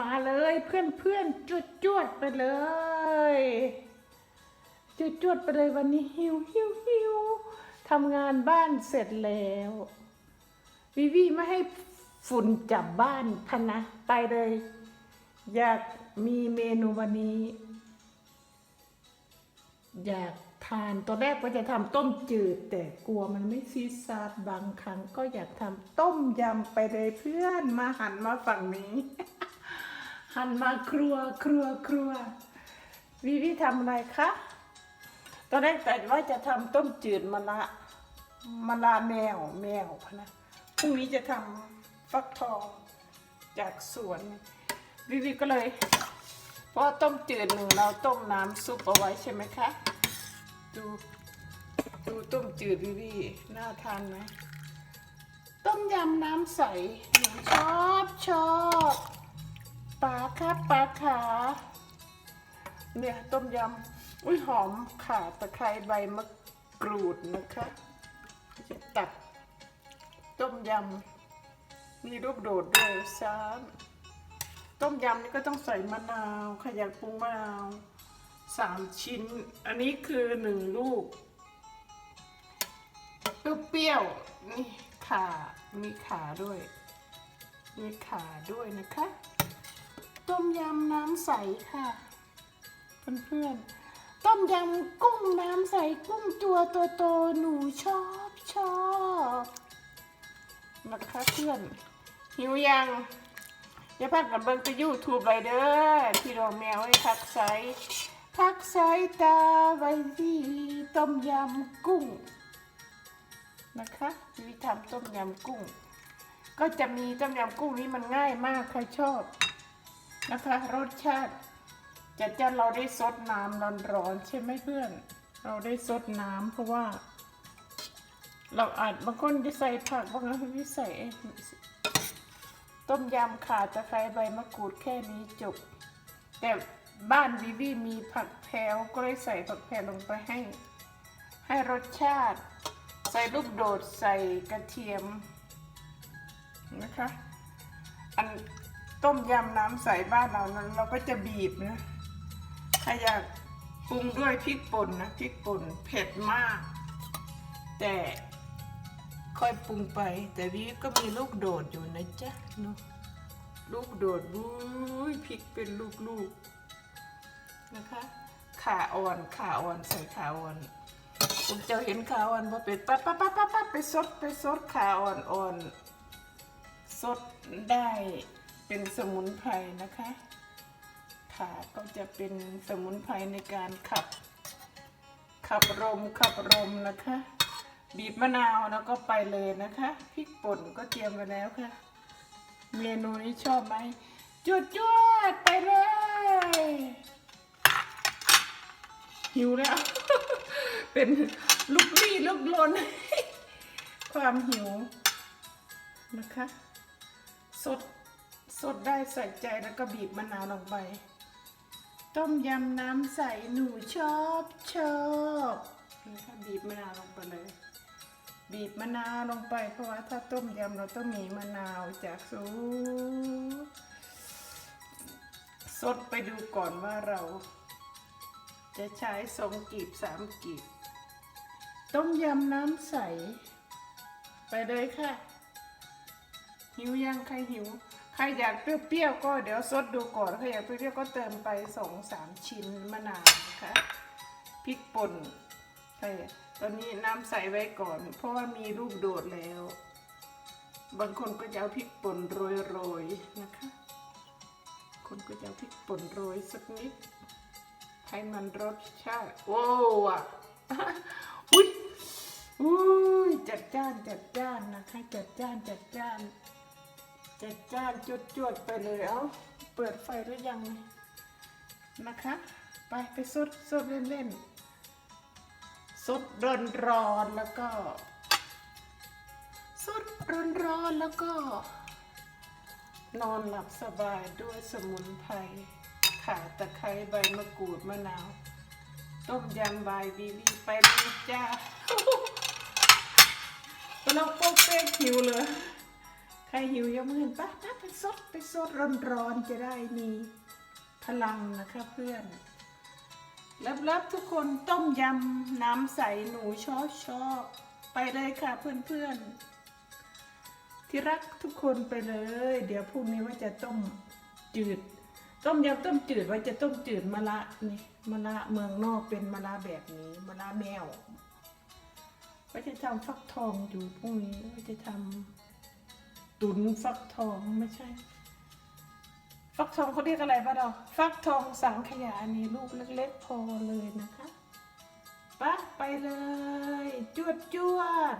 มาเลยเพื่อนเพื่อนจวดจวดไปเลยจวดจวดไปเลยวันนี้หิวหิวหิวทำงานบ้านเสร็จแล้ววิวีไม่ให้ฝุ่นจับบ้านพะนะไปเลย อยากมีเมนูวันนี้ อยากทานตอนแรกก็จะทำต้มจืด แต่กลัวมันไม่ซีซาดบางครั้ง ก็อยากทำต้มยำไปเลยเพื่อนมาหันมาฝั่งนี้ หันมาครัวครัวครัววิวิทำอะไรคะตอนแรกแต่ว่าจะทำต้มจืดมะละมะละแมวแมวพนะพรุ่งนี้จะทำฟักทองจากสวน วิวิก็เลยเพราะว่าต้มจืดหนึ่งเราต้มน้ำซุปเอาไว้ใช่ไหมคะ ดูดูต้มจืดวิวีน่าทานไหมต้มยำน้ำใสหนูชอบชอบ ปลาครับปลาขา เนี่ยต้มยำอุ้ยหอมข่าตะไคร้ใบมะกรูดนะคะจะตัดต้มยำมีลูกโดดด้วยซ้ำต้มยำนี่ก็ต้องใส่มะนาวขยักปรุงมะนาวสามชิ้น อันนี้คือหนึ่งลูกเปรี้ยวนี่ขามีขาด้วย มีขาด้วยนะคะ ต้มยำน้ำใสค่ะเพื่อนๆต้มยำกุ้งน้ำใสกุ้งตัวโตๆหนูชอบชอบนะคะเพื่อนหิวยังอย่าพักกับเบิ้งไปยูทูบไปเด้อที่เราแมวให้พักไซพักสายตาไว้ที่ต้มยำกุ้งนะคะวิธีทำต้มยำกุ้ง ก็จะมีต้มยำกุ้งนี้มันง่ายมากใครชอบ นะคะ รสชาติจะจะเราได้ซดน้ำร้อนๆใช่ไหมเพื่อน เราได้ซดน้ำเพราะว่า เราอาจบางคนจะใส่ผักบางคนไม่ใส่ต้มยำขาตะไคร้ใบมะกรูดแค่นี้จบ แต่บ้านวิวีมีผักแพรวก็เลยใส่ผักแพรวลงไปให้ ให้รสชาติ ใส่ลูกโดดใส่กระเทียมนะคะ อัน ต้มยำน้ำใสบ้านเรานั้นเราก็จะบีบนะถ้าอยากปรุงด้วยพริกป่นนะพริกป่นเผ็ดมาก แต่ค่อยปรุงไป แต่วิก็มีลูกโดดอยู่นะจ๊ะเนอะลูกโดดบุ้ยพริกเป็นลูกๆนะคะขาอ่อนขาอ่อนใส่ขาอ่อนผมเจะเห็นขาอ่อนพอเป็ดปั๊บปั๊บปั๊บปั๊บปั๊บไปซดไปซดขาอ่อนอ่อนซดได้ เป็นสมุนไพรนะคะขาก็จะเป็นสมุนไพรในการขับ ขับลมขับลมนะคะ บีบมะนาวแล้วก็ไปเลยนะคะพริกป่นก็เตรียมไว้แล้วค่ะ เมนูนี้ชอบไหมจวดจวดไปเลย หิวแล้ว เป็นลูกลี้ลูกลน ความหิวนะคะ สด สดได้ใส่ใจแล้วก็บีบมะนาวลงไป ต้มยำน้ำใสหนูชอบชอบนะคะบีบมะนาวลงไปเลย บีบมะนาวลงไป เพราะว่าถ้าต้มยำเราต้องมีมะนาวจากสูสดไปดูก่อนว่าเรา จะใช้สองกีบสามกีบ ต้มยำน้ำใส ไปเลยค่ะ หิวยังใครหิว ใครอยากเปรี้ยวๆก็เดี๋ยวซดดูก่อนใครอยากเปรี้ยวๆก็เติมไปสองสามชิ้นมะนาวนะคะพริกป่นใครตอนนี้น้ำใสไว้ก่อน เพราะว่ามีลูกโดดแล้ว บางคนก็จะเอาพริกป่นโรยๆนะคะ คนก็จะเอาพริกป่นโรยสักนิดให้มันรสชาติโอ้วะอุ้ยอุ้ยจัดจ้านจัดจ้านนะคะ จัดจ้านจัดจ้าน จัดจ้านจวดจวดๆไปเลยเอาเปิดไฟหรือยังนะคะ ไปไปซดซดเล่นๆซดร้อนร้อนแล้วก็ซดร้อนร้อนแล้วก็ นอนหลับสบายด้วยสมุนไพรข่าตะไคร้ใบมะกรูดมะนาว ต้มยำใบบีบีไปเลยจ้าเราโป๊กเป๊กหิวเลย หิวยกมือขึ้นปะปะไปซดไปซดร้อนๆจะได้มีพลังนะคะเพื่อนรับๆทุกคนต้มยำน้ำใสหนูชอบชอบไปเลยค่ะเพื่อนๆ ที่รักทุกคนไปเลย เดี๋ยวพรุ่งนี้ว่าจะต้มจืด ต้มยำต้มจืดว่าจะต้มจืดมะละนี่มะละเมืองนอกเป็นมะละแบบนี้มะละแมวว่าจะทำฟักทองอยู่พรุ่งนี้ว่าจะทำ ตุนฟักทองไม่ใช่ ฟักทองเขาเรียกอะไรปะดอกฟักทองสังขยาอันนี้ลูกเล็กๆพอเลยนะคะปะไปเลย จวดจวด